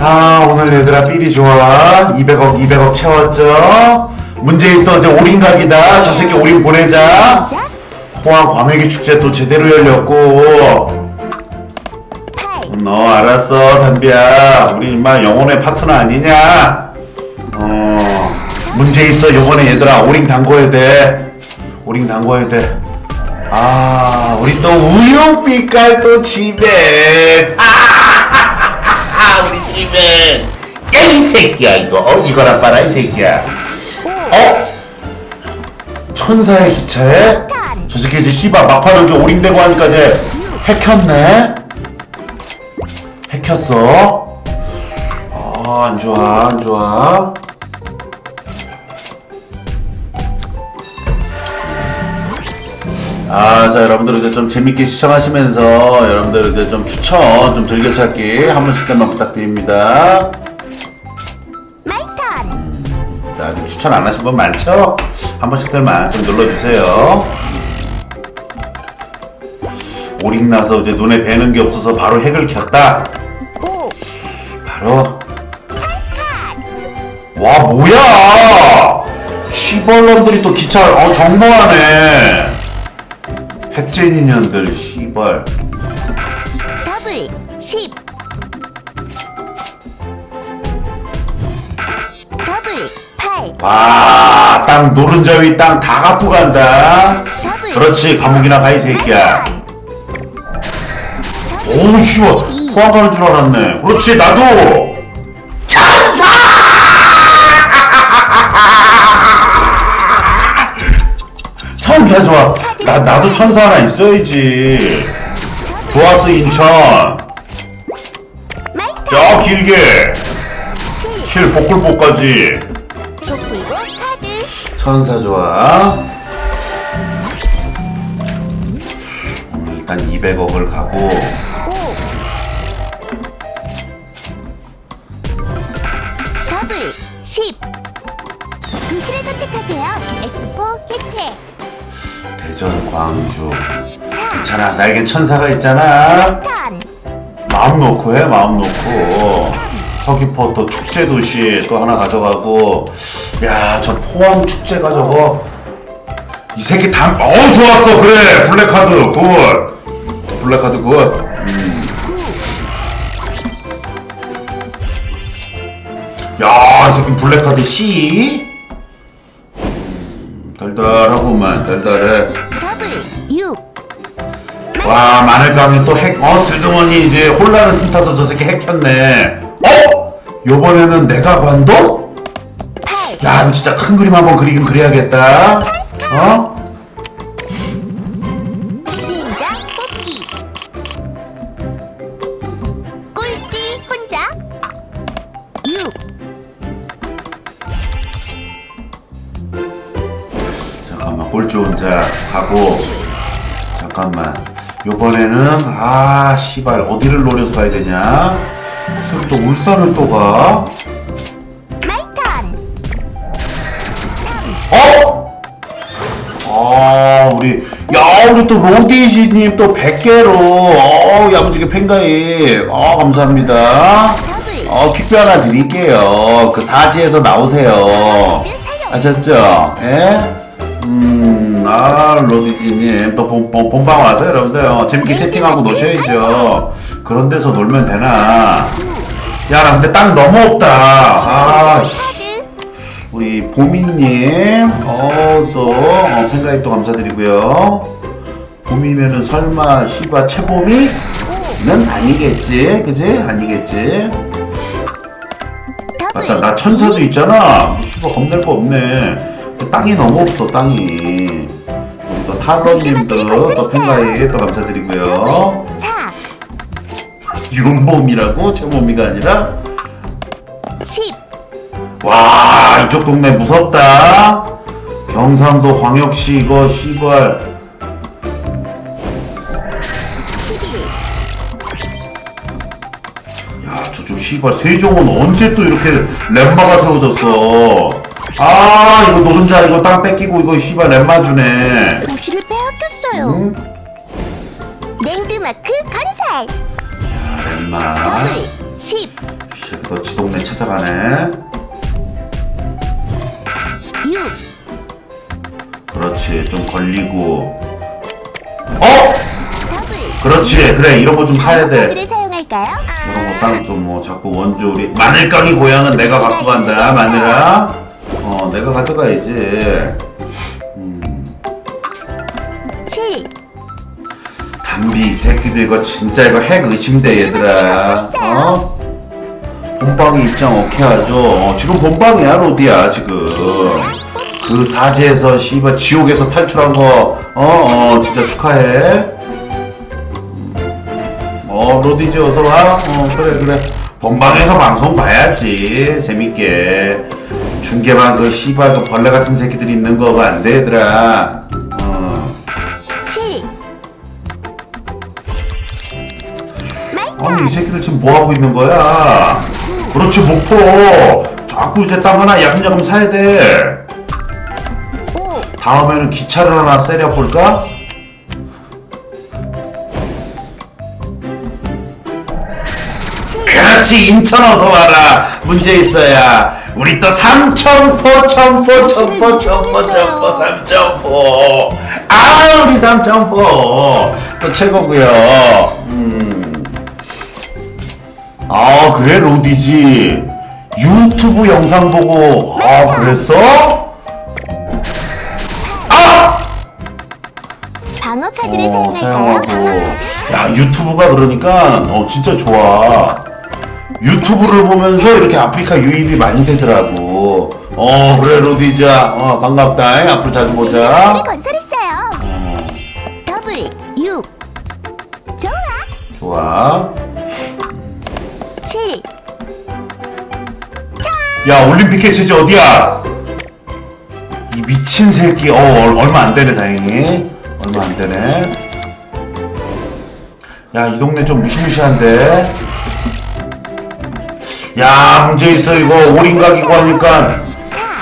아 오늘 얘들아 필이 좋아. 200억 200억 채웠죠? 문제 있어. 이제 올인 각이다. 저 새끼 올인 보내자. 자, 포항 과메기 축제 또 제대로 열렸고. 8, 너 알았어 담비야. 우리 임마 영혼의 파트너 아니냐? 어. 문제 있어 요번에 얘들아. 오링 담궈야 돼. 오링 담궈야 돼아 우리 또 우유빛깔 또 집에. 아 야 이 새끼야 이거. 어 이거라 봐라 이 새끼야. 5, 어? 천사의 기차에? 탄, 저 새끼 이제 씨발 막판에 이제 오링되고 하니까 이제 핵혔네. 핵혔어. 아 안 좋아 안 좋아. 아, 자, 여러분들 이제 좀 재밌게 시청하시면서 여러분들 이제 좀 추천, 좀 즐겨찾기 한 번씩만 부탁드립니다. 추천 안 하신 분 많죠? 한 번씩들만 좀 눌러주세요. 오링 나서 이제 눈에 뵈는 게 없어서 바로 핵을 켰다. 5, 바로 와 뭐야? 시벌놈들이 또 기차 어 정모하네. 핵쟁이 년들 시벌. 더블, 10, 와, 땅 노른자 위 땅 다 갖고 간다. 그렇지 감옥이나 가 이 새끼야. 오우 씨발 포항 가는 줄 알았네. 그렇지 나도. 천사. 천사 좋아. 나 나도 천사 하나 있어야지. 좋았어 인천. 저 길게 7, 실 복불복까지. 독불고 카드, 천사 좋아. 오늘 일단 200억을 가고. 5, 더블, 10, 도시를 선택하세요. 엑스포 개최, 대전 광주. 4, 괜찮아. 나에겐 천사가 있잖아. 탄, 마음 놓고 해 마음 놓고. 서귀포 또 축제 도시 또 하나 가져가고 야 저 포항 축제가 저거 이 새끼 다어 좋았어 그래 블랙카드 굿 블랙카드 굿 음. 야, 이 새끼 블랙카드 C? 음, 달달하구만, 달달해. 더블, 6, 와 마늘감이 또 핵, 어 슬그머니 이제 혼란을 틈타서 저 새끼 핵혔네 어? 요번에는 내가 관도? 8, 야 이거 진짜 큰 그림 한번 그리긴 그려야겠다. 어? 수인자 뽑기. 꼴찌 혼자. 6 잠깐만 꼴찌 혼자 가고. 잠깐만. 요번에는 아 씨발 어디를 노려서 가야 되냐? 또 울산을 또가 아 우리 야 우리 또 로데이시님 또 100개로. 어 야무지게 팬가입. 어 감사합니다. 어 퀵뷰 하나 드릴게요. 그 사지에서 나오세요. 아셨죠? 예? 음 아 로디지님. 또 본, 본, 본방 와서 여러분들. 어, 재밌게 채팅하고 노셔야죠. 그런 데서 놀면 되나? 야 나 근데 땅 너무 없다. 아 씨. 우리 보미님, 어 또 어, 팬가입도 감사드리고요. 봄이면은 설마 시바 채봄이 는 아니겠지, 그지? 아니겠지. 맞다, 나 천사도 있잖아. 시바 겁낼 거 없네. 땅이 너무 없어, 땅이. 우리 또 탈러님도 또 팬가입 또 감사드리고요. 4 윤봄이라고 채봄이가 아니라 10 와 이쪽 동네 무섭다. 경상도 광역시 이거 시발. 11야 저쪽 시발 세종은 언제 또 이렇게 렘마가 세워졌어? 아 이거 노른자 이거 땅 뺏기고 이거 시발 렘마 주네. 도시를 빼앗겼어요. 응? 랜드마크 건설. 렘마. 더블 10이 새끼 너 지동네 찾아가네 그렇지 좀 걸리고. 어? 그렇지 그래 이런 거 좀 사야 돼. 카드를 사용할까요? 이런 거 땅 좀 뭐 자꾸 원주 우리 마늘깡이 고향은 내가 갖고 간다 마늘아. 어 내가 가져가야지. 7 담비 이 새끼들 이거 진짜 이거 핵 의심돼 얘들아. 어? 본방이 입장 오케이 하죠. 어, 지금 본방이야 로디야 지금 그 사제에서 씨발 지옥에서 탈출한 거. 어? 어 진짜 축하해. 어 로디지 어서와. 어 그래 그래. 본방에서 방송 봐야지. 재밌게. 중계방 그 씨발 그 벌레 같은 새끼들이 있는 거가 안 돼 얘들아. 어. 7 아니 이 새끼들 지금 뭐 하고 있는 거야? 그렇지 목포. 자꾸 이제 땅 하나 야금야금 사야 돼. 5 다음에는 기차를 하나 세려 볼까? 그렇지 인천 어서 와라. 문제 있어야. 우리 또 삼천포 천포 천포 천포 천포 삼천포. 아 우리 삼천포 또 최고고요. 음. 아 그래 로디지 유튜브 영상 보고 아 그랬어? 방어 카드를 어 사용할까요? 사용하고 야 유튜브가 그러니까 어 진짜 좋아. 유튜브를 보면서 이렇게 아프리카 유입이 많이 되더라고. 어 그래 로디자. 어 반갑다. 앞으로 자주 보자. 건설했어요. 더블 6 좋아. 좋아. 7 야 올림픽 개최지 어디야? 이 미친 새끼. 어 얼- 얼마 안 되네 다행히 얼마 안 되네. 야 이 동네 좀 무시무시한데. 야 문제 있어 이거. 오링 각이고 하니까.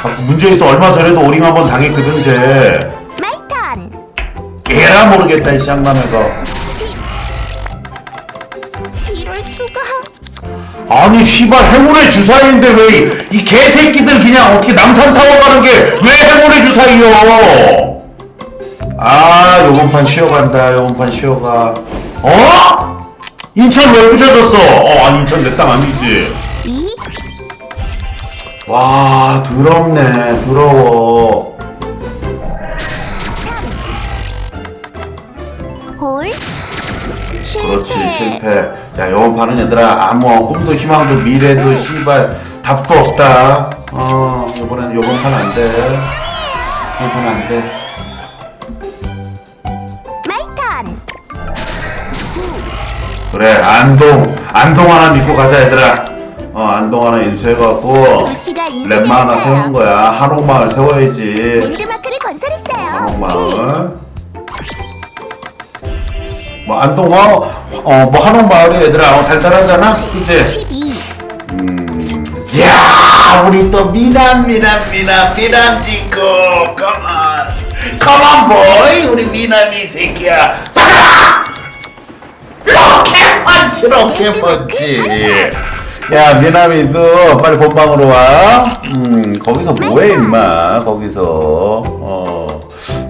아, 문제 있어. 얼마 전에도 오링 한번 당했거든 쟤. 얘라 모르겠다 이 쌍남애가. 10 이럴 수가? 아니 씨발 행운의 주사위인데 왜 이 개새끼들 그냥 어떻게 남산 타워 가는 게 왜 행운의 주사위요? 아 요번 판 쉬어간다 요번 판 쉬어가. 어? 인천 왜 부셔졌어? 어 아니 인천 내 땅 아니지. 2와 더럽네 더러워. 홀 그렇지 실패. 야 요번 판은 얘들아 아무 꿈도 희망도 미래도 씨발 답도 없다. 어 요번엔 요번 판 안돼. 요번 판 안돼 그래 안동 안동 하나 믿고 가자 얘들아. 어 안동 하나 인수해갖고 랩마 하나 세운 거야. 한옥마을 세워야지. 랜드마크를 건설했어요. 한옥마을. 뭐 안동 어뭐 한옥마을이 얘들아 어, 달달하잖아? 그치? 12 야 우리 또 미남 미남 미남 미남 짓고 컴온 컴온 보이 우리 미남이 새끼야. 받아라 로켓 펀치 로켓 펀치 야 미남이도 빨리 본방으로 와 음 거기서 뭐해 임마? 거기서. 어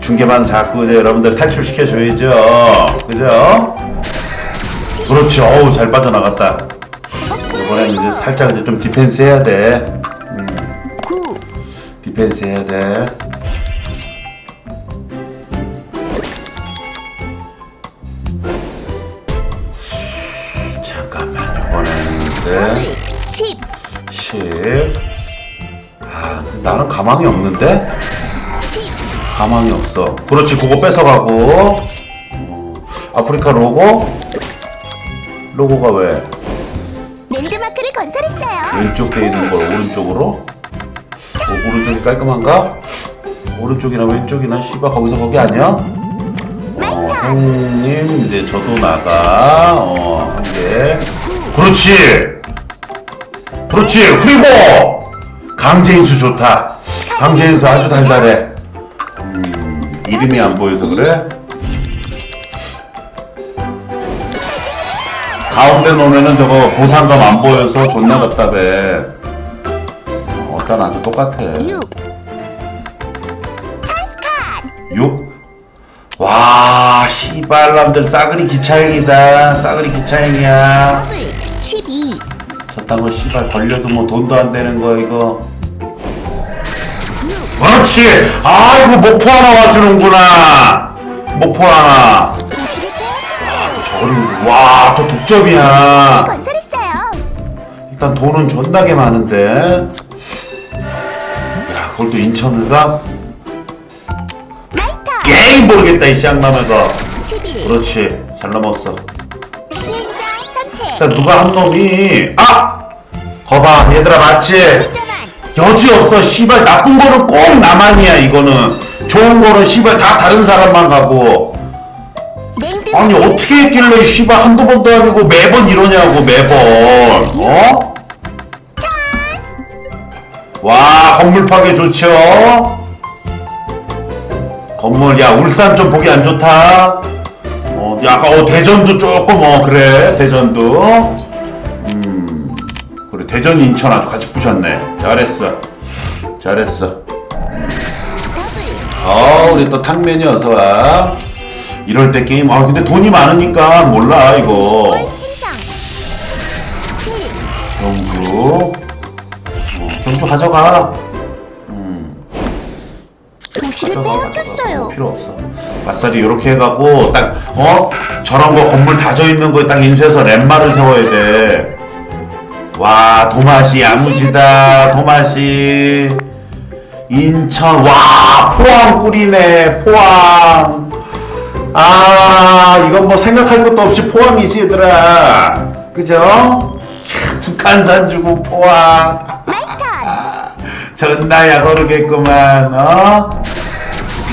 중계만 자꾸 이제 여러분들 탈출시켜 줘야죠. 그죠? 그렇지 어우 잘 빠져나갔다. 이번엔 이제 살짝 이제 좀 디펜스 해야 돼. 9 디펜스 해야 돼. 가망이 없는데? 10 가망이 없어. 그렇지 그거 뺏어가고. 어, 아프리카 로고? 로고가 왜? 랜드마크를 건설했어요 왼쪽 돼 있는 걸 오른쪽으로? 어, 오른쪽이 깔끔한가? 오른쪽이나 왼쪽이나 씨발 거기서 거기 아니야? 어, 형님 이제 저도 나가 어한 개. 그렇지. 그렇지 후리고 강제인수 좋다. 강제인수 아주 달달해. 음, 이름이 안 보여서 그래? 가운데 놓으면은 저거 보상감 안 보여서 존나 답답해. 어따 나도 똑같아. 6 찬스 카드 6? 와, 씨발람들 싸그리 기차행이다. 싸그리 기차행이야. 더블 12 저딴 거 씨발 걸려도 뭐 돈도 안 되는 거 이거. 6 그렇지. 아이고 목포 하나 와주는구나. 목포 하나. 빼앗겼어요 저거는 와또 독점이야. 건설했어요 일단 돈은 존나게 많은데. 야 그걸 또 인천을 가? 게임 모르겠다 이. 11 그렇지 잘 넘었어. 선택 일단 누가 한 놈이 아 거봐 얘들아 맞지? 여지 없어. 씨발 나쁜 거는 꼭 나만이야 이거는. 좋은 거는 씨발 다 다른 사람만 가고. 아니 어떻게 했길래 씨발 한두 번도 아니고 매번 이러냐고 매번. 어? 와 건물 파괴 좋죠? 건물 야 울산 좀 보기 안 좋다. 어 약간 어 대전도 조금 어 그래 대전도. 음 그래 대전 인천 아주 같이 부셨네. 잘했어. 잘했어. 어 우리 또 탕면이 어서와. 이럴 때 게임 아 근데 돈이 많으니까 몰라 이거. 월 생성 7 경주. 어, 경주 가져가. 도시를 가져가 가져가. 빼앗겼어요. 뭐 필요 없어. 아싸리 이렇게 해갖고 딱 어? 저런 거 건물 다져 있는 거에 딱 인수해서 랜마를 세워야 돼 와 도마시 야무지다 도마시. 인천 와 포항 꿀이네 포항. 아 이건 뭐 생각할 것도 없이 포항이지 얘들아. 그죠? 북한산 주고 포항. 전나야 거르겠구만 어?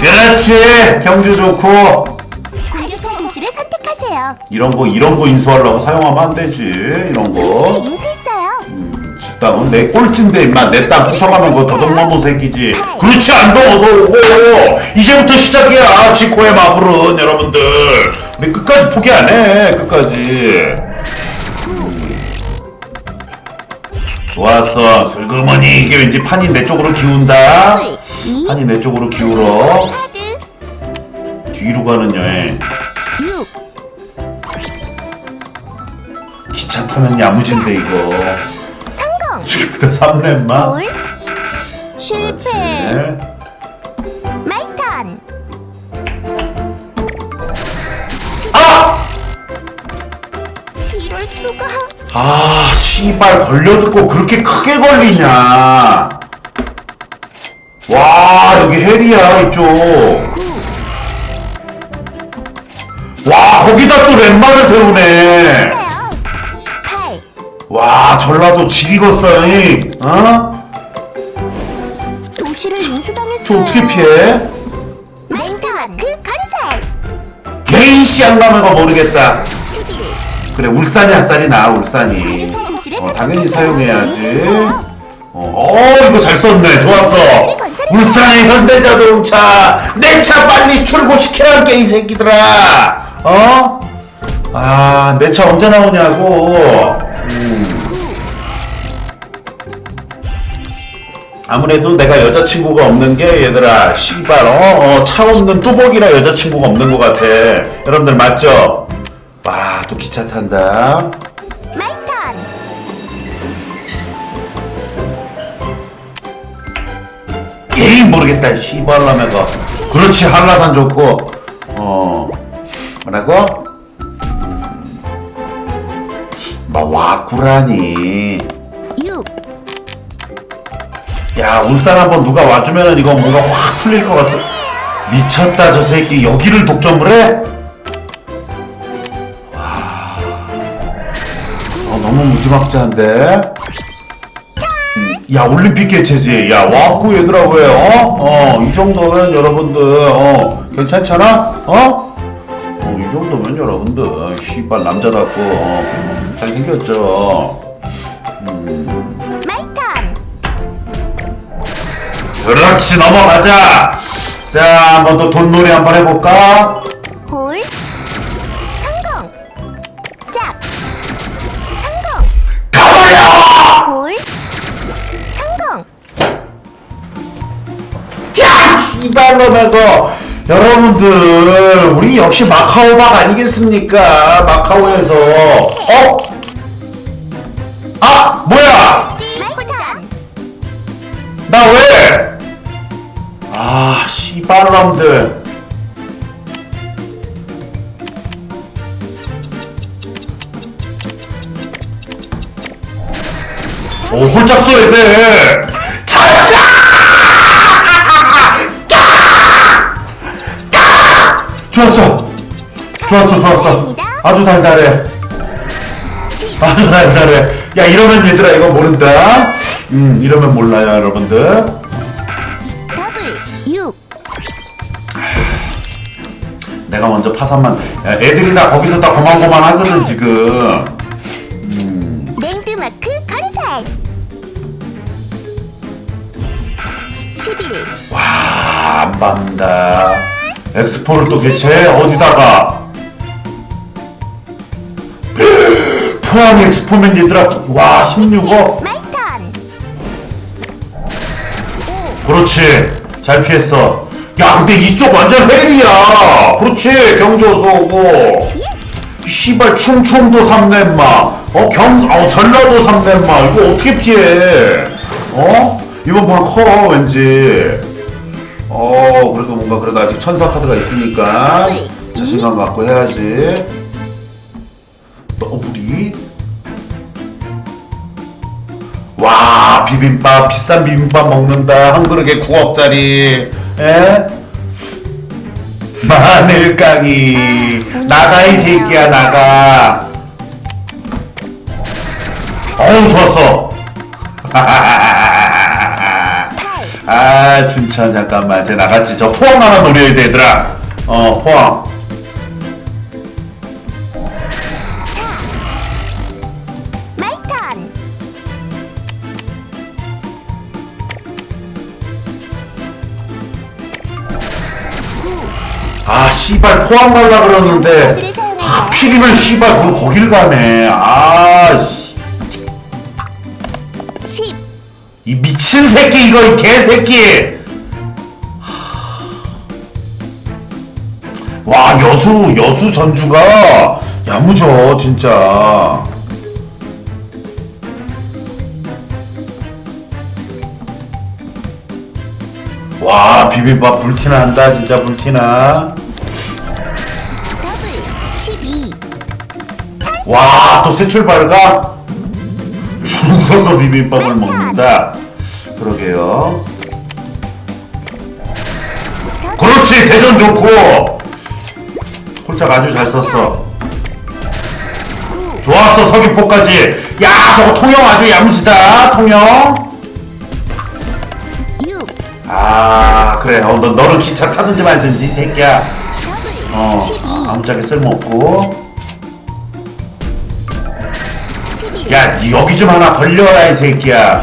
그렇지 경주 좋고. 공격한 도시를 선택하세요. 이런 거 이런 거 인수하려고 사용하면 안 되지 이런 거 식당은 내 꼴찌인데 임마. 내 땅 부셔가면 그거 도둑놈의 새끼지. 그렇지 안 넘어서 오고. 이제부터 시작이야 지코의 마블은 여러분들. 우리 끝까지 포기 안해 끝까지. 좋았어. 슬그머니 이게 왠지 판이 내 쪽으로 기운다? 더블 2 판이 내 쪽으로 기울어. 뒤로 가는 여행. 6 기차 타면 야무진데 이거 성공 그래 3렘마. 올 실패. 마이 턴. 아! 이럴 수가? 아 씨발 걸려듣고 그렇게 크게 걸리냐. 와 여기 헬이야 이쪽. 9와 거기다 또 랜마를 세우네. 8 와 전라도 지리겠어 잉 어? 도시를 인수당했어요 저 어떻게 피해? 그 개인씨 안 가면 거 모르겠다 11 그래 울산이 핫살이 나 울산이 어, 당연히. 사용해야지 어, 어 이거 잘 썼네 좋았어 울산의 현대자동차 내 차 빨리 출고시키라는 게이 새끼들아 어? 아내 차 언제 나오냐고 음. 아무래도 내가 여자친구가 없는 게 얘들아 씨발 어, 어, 차 없는 뚜벅이라 여자친구가 없는 것 같아. 여러분들 맞죠? 와 또 기차 탄다. 마이턴. 에이 모르겠다. 씨발라메가 그렇지 한라산 좋고. 어. 뭐라고? 와꾸라니 6야 울산 한번 누가 와주면은 이거 뭔가 확 풀릴 것 같아 미쳤다 저 새끼 여기를 독점을 해? 와 어, 너무 무지막지한데 음, 야 올림픽 개최지 야 와꾸 얘들아 왜 어? 어이 정도면 여러분들 어 괜찮잖아? 어? 어, 이 정도면 여러분들 어, 씨발 남자답고 어, 잘생겼죠? 음. 마이턴 그렇지 넘어가자 자 한번 또 돈놀이 한번 해볼까? 홀 성공 짝 성공 가봐요! 홀 성공 이발로라도 여러분들 우리 역시 마카오박 아니겠습니까? 마카오에서 어? 나 왜? 아 시발놈들. 오 홀짝 쏘야 돼 좋았어. 좋았어 좋았어. 아주 달달해. 아주 달달해. 야 이러면 얘들아 이거 모른다 음 이러면 몰라요 여러분들. 더블 6 내가 먼저 파산만 야, 애들이 다 거기서 다 고만고만 하거든 지금. 랜드마크 건설. 11안 받는다. 엑스포를 또 개최? 어디다가? 포항 엑스포면 얘들아 와 16억 그렇지. 잘 피했어. 야 근데 이쪽 완전 헬이야. 그렇지. 경주어서 오고. 시발 충청도 3렘마. 어 경, 어 전라도 3렘마. 이거 어떻게 피해? 어? 이번 판커 왠지. 어 그래도 뭔가 그래도 아직 천사 카드가 있으니까 자신감 갖고 해야지. 더블이 와 비빔밥 비싼 비빔밥 먹는다. 한 그릇에 9억짜리. 에? 마늘깡이. 나가 이 새끼야 나가. 어우 좋았어. 아 춘천 잠깐만. 쟤 나갔지. 저 포항 하나 노려야 돼 얘들아. 어 포항 씨발 포항 갈라 그러는데 하필이면 씨발 그 거길 가네. 아씨. 10이 미친 새끼 이거 이 개새끼. 와 여수 여수 전주가 야무져 진짜. 와 비빔밥 불티난다 진짜 불티나 와또 새 출발가 줄 서서 비빔밥을 먹는다. 그러게요. 그렇지 대전 좋고. 홀짝 아주 잘 썼어. 좋았어 서귀포까지. 야 저거 통영 아주 야무지다 통영. 6아 그래. 어, 너, 너는 기차 타든지 말든지 이 새끼야. 어12 아무짝에 쓸모없고 야 여기 좀 하나 걸려라 이 새끼야.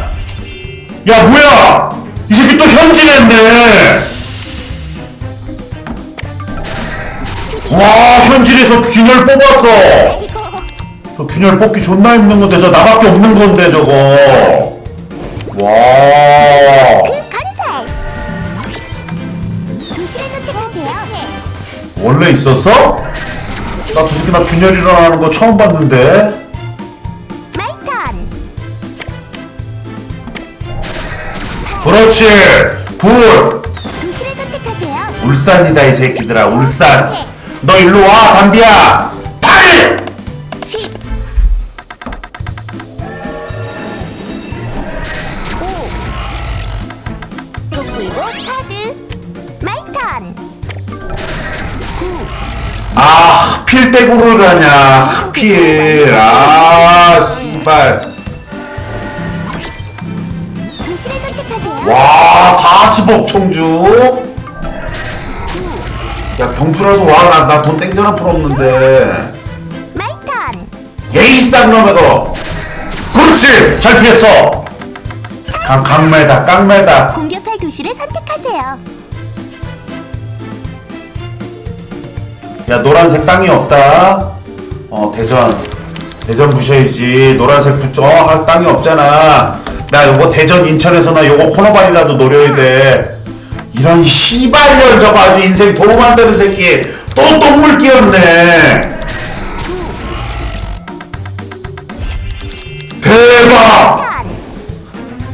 야 뭐야? 이 새끼 또 현질했네. 12와 현질에서 균열 뽑았어. 저 균열 뽑기 존나 힘든 건데 저 나밖에 없는 건데 저거. 와. 원래 있었어? 나 저 새끼 나 균열 일어나는 거 처음 봤는데 그렇지. 굿. 도시를 선택하세요. 울산이다 이 새끼들아 울산. 너 일로 와 담비야. 8 10 5 북불고 카드. 마이 턴. 9 아, 하필 떼구를 가냐. 하필. 아, 씨발. 와, 40억 청주. 야, 경주라도 와. 나, 나 돈 땡전한 풀 없는데. 마이턴 예의 쌍놈에도. 그렇지! 잘 피했어! 강, 강매다, 깡매다. 공격할 도시를 선택하세요 야, 노란색 땅이 없다. 어, 대전. 대전 부셔야지. 노란색 붙, 어, 할 땅이 없잖아. 나 요거 대전 인천에서 나 요거 코너발이라도 노려야 돼. 이런 씨발년 저거 아주 인생 도움 안 되는 새끼. 또 똥물 끼었네. 대박!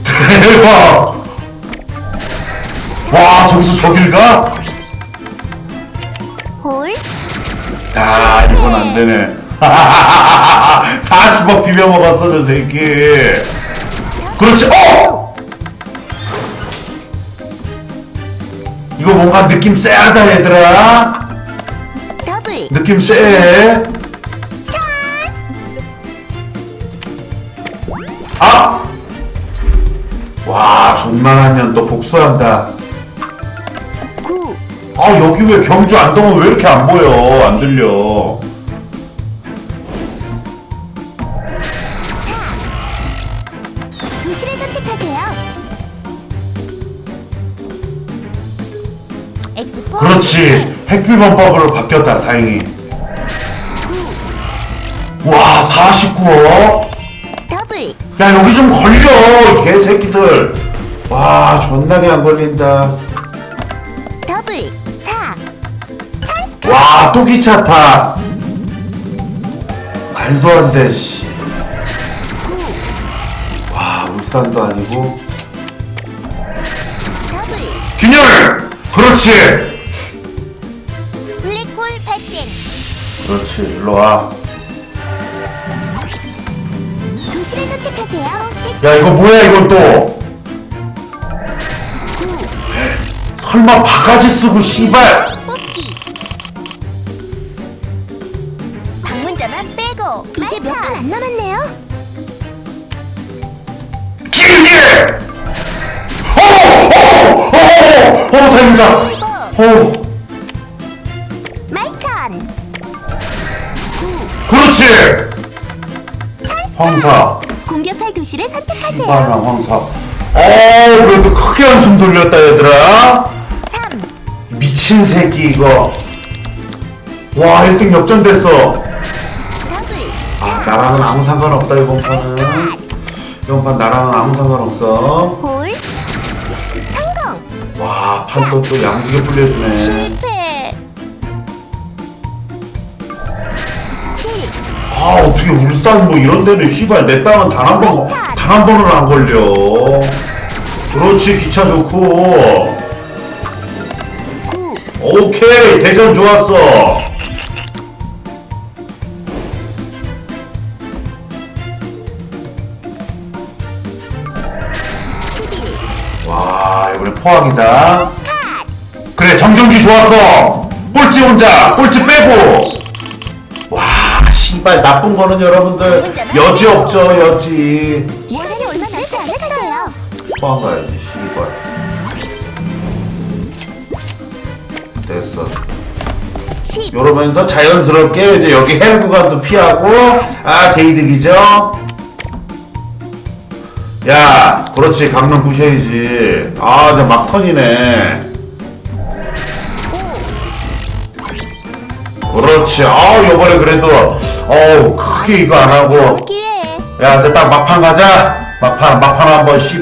턴 대박! 와 저기서 저길 가? 홀아 이건 안 되네. 40억 비벼 먹었어 저 새끼 그렇지. 어! 이거 뭔가 느낌 쎄하다 얘들아. 더블. 느낌 쎄. 아! 와 존만한 년또 복수한다. 구. 아 여기 왜 경주 안동은 왜 이렇게 안 보여? 안 들려 그렇지. 핵비범법으로 바뀌었다 다행히. 와 49억? 더블. 야 여기 좀 걸려 이 개새끼들. 와 존나게 안 걸린다. 더블. 4 찬스. 와또 기차 타. 말도 안 돼 씨 와 울산도 아니고. 더블. 균열! 그렇지 그렇지 일로 와. 도시를 선택하세요. 야 이거 뭐야 이건 또? 설마 바가지 쓰고 씨발 하세요. 이바나 황사. 어 그래도 크게 한숨 돌렸다 얘들아. 3 미친 새끼 이거. 와 1등 역전됐어. 더블 아 나랑은 아무 상관없다 이번 판은. 이번 판 나랑은 아무 상관없어. 성공. 와 판도 또 양지게 풀려주네. 실패. 7 아 어떻게 울산 뭐 이런 데는 씨발 내 땅은 단 한 번 단 한 번은 안 걸려. 그렇지 기차 좋고. 9 오케이 대전 좋았어. 와 이번에 포항이다. 그래 정준기 좋았어. 꼴찌 혼자 꼴찌 빼고. 와 씨발 나쁜 거는 여러분들 여지 없죠 여지 포항 가야지 씨발. 됐어. 10 이러면서 자연스럽게 이제 여기 해외 구간도 피하고 아 개이득이죠? 야 그렇지 강릉 부셔야지. 아 이제 막턴이네. 그렇지. 아 요번에 그래도 어우 크게 이거 안 하고. 기회 야 이제 딱 막판 가자. 막판 막판 한번 씨